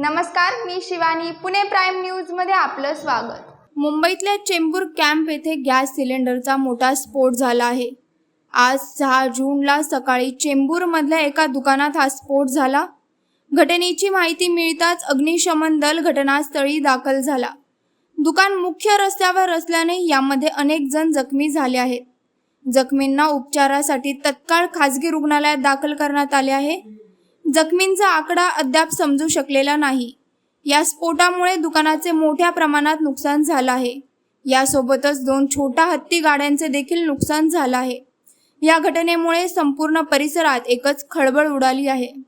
नमस्कार मी शिवानी पुणे प्राईम न्यूजमध्ये आपलं स्वागत. मुंबईतल्या चेंबूर कॅम्प येथे गॅस सिलेंडरचा मोठा स्फोट झाला आहे. आज सहा जूनला सकाळी चेंबूरमधल्या एका दुकानात हा स्फोट झाला. घटनेची माहिती मिळताच अग्निशमन दल घटनास्थळी दाखल झाला. दुकान मुख्य रस्त्यावर असल्याने यामध्ये अनेक जण जखमी झाले आहेत. जखमींना उपचारासाठी तत्काळ खाजगी रुग्णालयात दाखल करण्यात आले आहे. जखमींचा आकडा अद्याप समजू शकलेला नाही. या स्फोटामुळे दुकानाचे मोठ्या प्रमाणात नुकसान झालं आहे. यासोबतच दोन छोट्या हत्ती गाड्यांचे देखील नुकसान झालं आहे. या घटनेमुळे संपूर्ण परिसरात एकच खळबळ उडाली आहे.